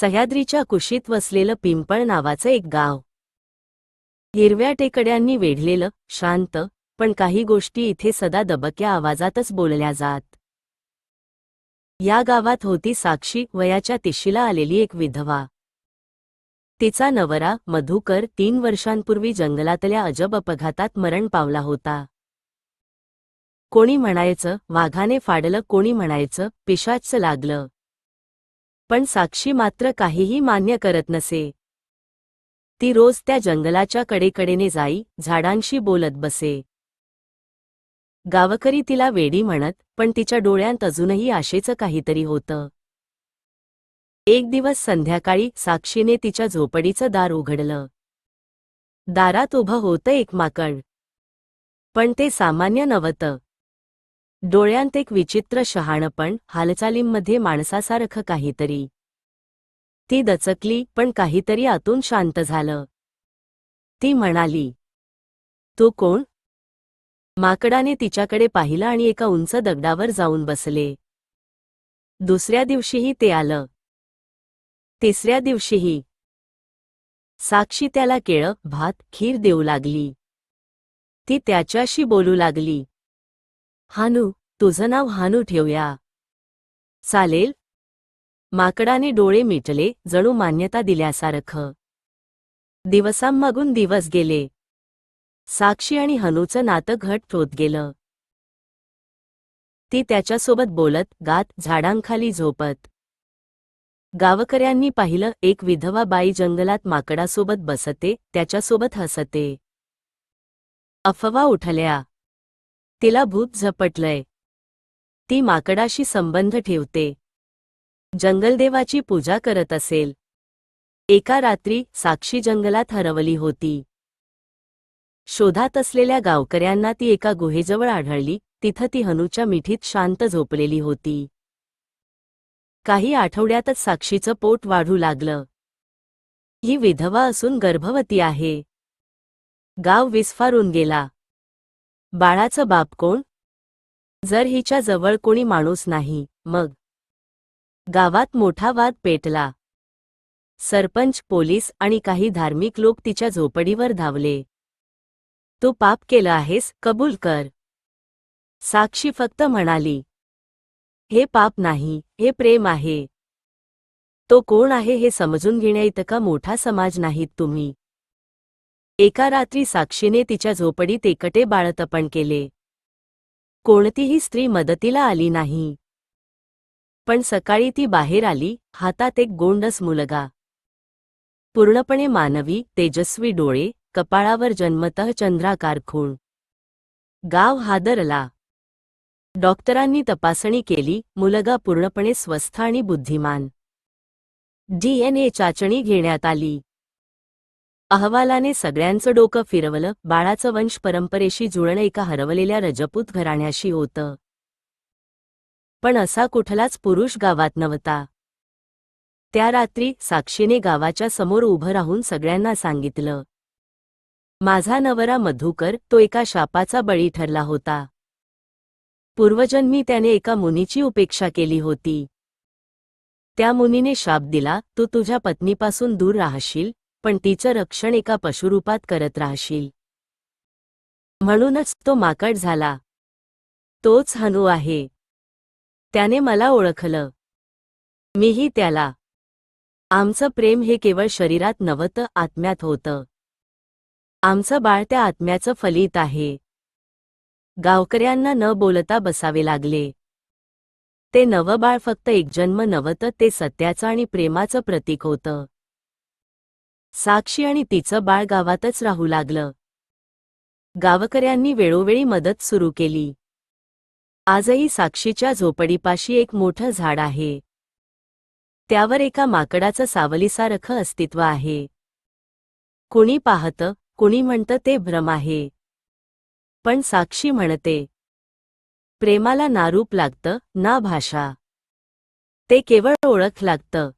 सह्याद्रीच्या कुशीत वसलेलं पिंपळ नावाचं एक गाव. हिरव्या टेकड्यांनी वेढलेलं शांत पण काही गोष्टी इथे सदा दबक्या आवाजातच बोलल्या जात. या गावात होती साक्षी वयाच्या तिशीला आलेली एक विधवा. तिचा नवरा मधुकर तीन वर्षांपूर्वी जंगलातल्या अजब अपघातात मरण पावला होता. कोणी म्हणायचं वाघाने फाडलं कोणी म्हणायचं पिशाच लागलं. पण साक्षी मात्र काहीही मान्य करत नसे. ती रोज त्या जंगलाच्या कडेकडेने जाई झाडांशी बोलत बसे. गावकरी तिला वेडी म्हणत पण तिच्या डोळ्यांत अजूनही आशेचं काहीतरी होतं. एक दिवस संध्याकाळी साक्षीने तिच्या झोपडीचं दार उघडलं. दारात उभं होतं एक माकड. पण ते सामान्य नव्हतं. डोळ्यांत एक विचित्र शहाणपण हालचालींमध्ये माणसासारखं काहीतरी. ती दचकली पण काहीतरी आतून शांत झालं. ती म्हणाली तू कोण? माकडाने तिच्याकडे पाहिलं आणि एका उंच दगडावर जाऊन बसले. दुसऱ्या दिवशीही ते आलं. तिसऱ्या दिवशीही. साक्षी त्याला केळं भात खीर देऊ लागली. ती त्याच्याशी बोलू लागली. हानू तुझं नाव हानू ठेवूया. चालेल. माकडाने डोळे मिटले जणू मान्यता दिल्यासारखं. दिवसांमागून दिवस गेले. साक्षी आणि हनूचं नातं घट होत गेलं. ती त्याच्यासोबत बोलत गात झाडांखाली झोपत. गावकऱ्यांनी पाहिलं एक विधवा बाई जंगलात माकडासोबत बसते त्याच्यासोबत हसते. अफवा उठल्या. तिला भूत झपटलंय. ती माकडाशी संबंध ठेवते. जंगलदेवाची पूजा करत असेल. एका रात्री साक्षी जंगलात हरवली होती. शोधात असलेल्या गावकऱ्यांना ती एका गुहेजवळ आढळली तिथं ती हनूच्या मिठीत शांत झोपलेली होती. काही आठवड्यातच साक्षीचं पोट वाढू लागलं. ही विधवा असून गर्भवती आहे. गाव विस्फारून गेला. बाळाचं बाप कोण? जर हिच्या जवळ कोणी माणूस नाही मग? गावात मोठा वाद पेटला. सरपंच पोलीस आणि काही धार्मिक लोक तिच्या झोपडीवर धावले. तू पाप केलं आहेस कबूल कर साक्षी फक्त म्हणाली. हे पाप नाही हे प्रेम आहे. तो कोण आहे हे समजून घेण्याइतका मोठा समाज नाहीत तुम्ही. एका रात्री साक्षीने तिच्या झोपडीत एकटे बाळतपण केले. कोणतीही स्त्री मदतीला आली नाही. पण सकाळी ती बाहेर आली हातात एक गोंडस मुलगा. पूर्णपणे मानवी तेजस्वी डोळे कपाळावर जन्मतः चंद्राकार खूण. गाव हादरला. डॉक्टरांनी तपासणी केली मुलगा पूर्णपणे स्वस्थ आणि बुद्धिमान. डीएनए चाचणी घेण्यात आली. अहवालाने सगळ्यांचं डोकं फिरवलं बाळाचं वंश परंपरेशी जुळणं एका हरवलेल्या रजपूत घराण्याशी होतं. पण असा कुठलाच पुरुष गावात नव्हता. त्या रात्री साक्षीने गावाच्या समोर उभं राहून सगळ्यांना सांगितलं माझा नवरा मधुकर तो एका शापाचा बळी ठरला होता. पूर्वजन्मी त्याने एका मुनीची उपेक्षा केली होती. त्या मुनीने शाप दिला तू तुझ्या पत्नीपासून दूर राहशील पण तिचं रक्षण एका पशुरूपात करत राहशील. म्हणूनच तो माकड झाला. तोच हनू आहे. त्याने मला ओळखलं. मीही त्याला. आमचं प्रेम हे केवळ शरीरात नव्हतं आत्म्यात होतं. आमचं बाळ त्या आत्म्याचं फलित आहे. गावकऱ्यांना न बोलता बसावे लागले. ते नवं बाळ फक्त एक जन्म नव्हतं ते सत्याचं आणि प्रेमाचं प्रतीक होतं. साक्षी आणि तिचं बाळ गावातच राहू लागलं. गावकऱ्यांनी वेळोवेळी मदत सुरू केली. आजही साक्षीच्या झोपडीपाशी एक मोठं झाड आहे. त्यावर एका माकडाचं सावलीसारखं अस्तित्व आहे. कुणी पाहतं कुणी म्हणतं ते भ्रम आहे. पण साक्षी म्हणते प्रेमाला ना रूप लागतं ना भाषा. ते केवळ ओळख लागतं.